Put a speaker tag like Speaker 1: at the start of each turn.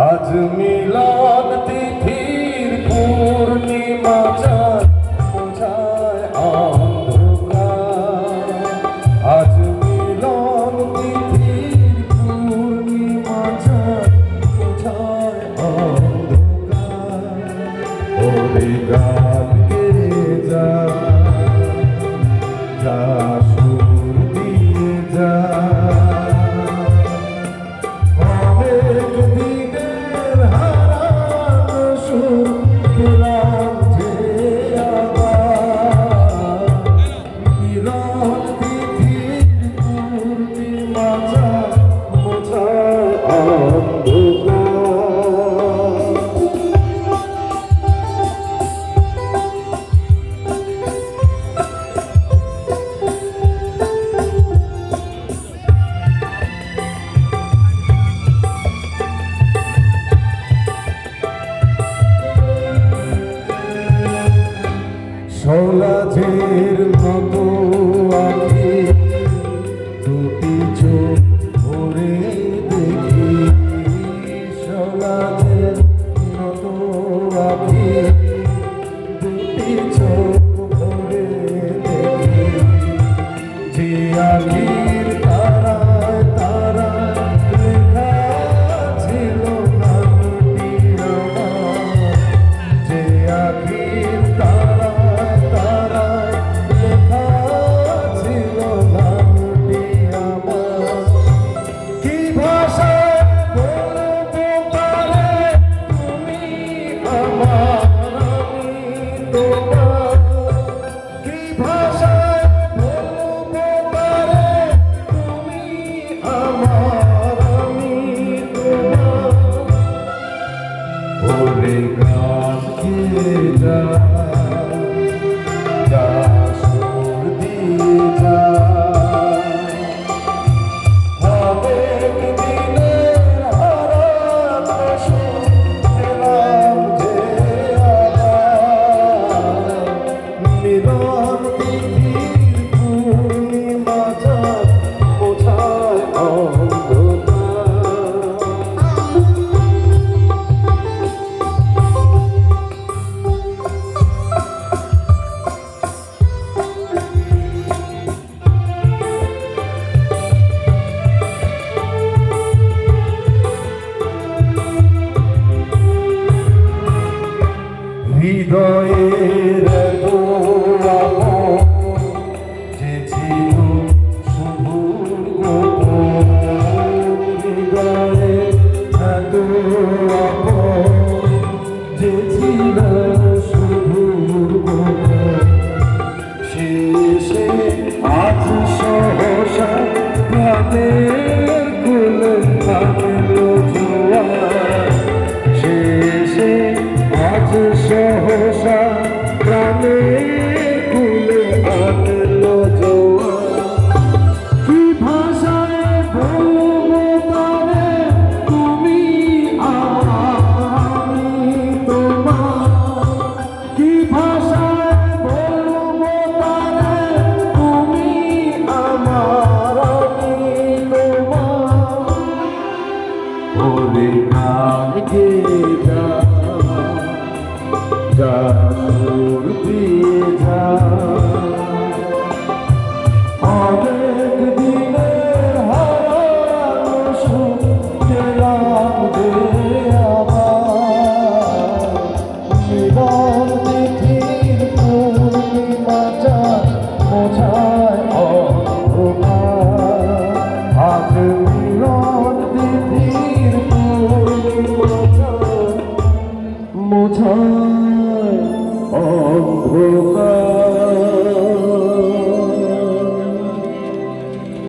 Speaker 1: আজ মিলন তিথির পূর্ণিমা সলাঝের মতো আখি। Yeah. যা দিয়ে যা অনেক দিনের হারানো সুখ গেলাম দে আবার। মিলন তিথির পূর্ণিমা যা মোঝায় অন্ধকার। আজ মিলন তিথির পূর্ণিমা মোঝায়